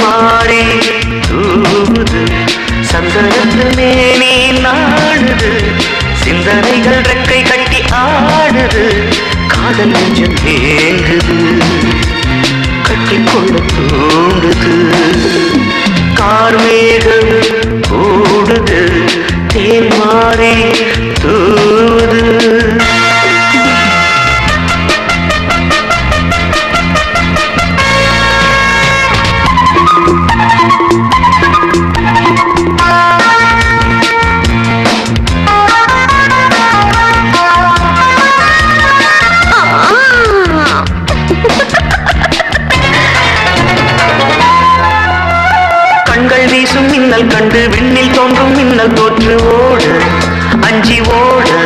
மாறி தூது சந்தனத்து மேனி நாடுது. சிந்தனைகள் ரெக்கை கட்டி ஆடுது. காதல் நெஞ்சம் ஏங்குது. கட்டிக்கொள்ள தூண்டுது கார்மேகம் கூடுது தேன் கண்கள் வீசும் மின்னல் கண்டு விண்ணில் தோன்றும் மின்னல் தோற்று ஓடு அஞ்சி ஓடு.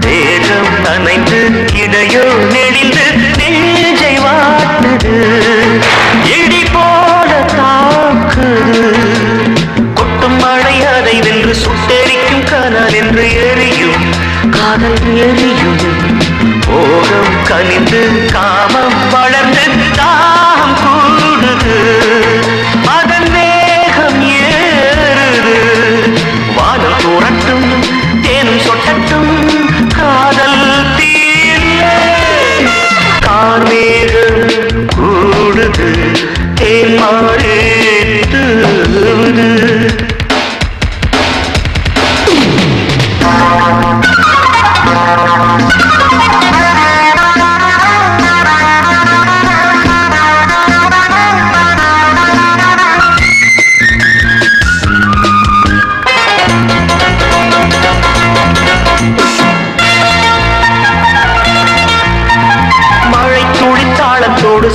தேகம் நனைந்து இடையோ நெளிந்து நெஞ்சை வாட்டுது இடி போல தாக்குது கொட்டும் மழை அதை வென்று சுட்டெரிக்கும் கனல் என்று எரியும் காதல் எரியும். போகம் கனிந்து காமம் வளர்ந்து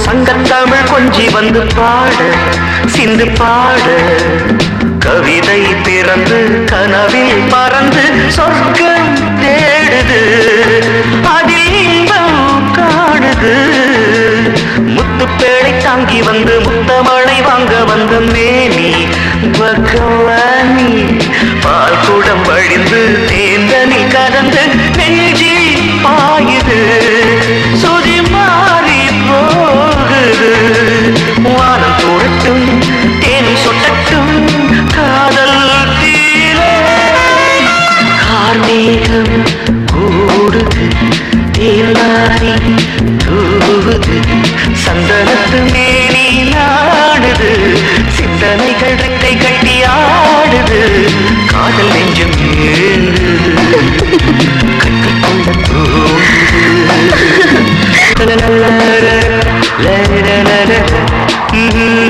சங்கத்தமிழ் கொஞ்சி வந்து பாட சிந்து பாட. கவிதை பிறந்து கனவில் பறந்து சொர்க்கம் தேடுது அதில் இன்பம் காடுது முத்துப்பேழை தாங்கி வந்து முத்தமழை வாங்க வந்த மேனி பகவானி. Mm-hmm.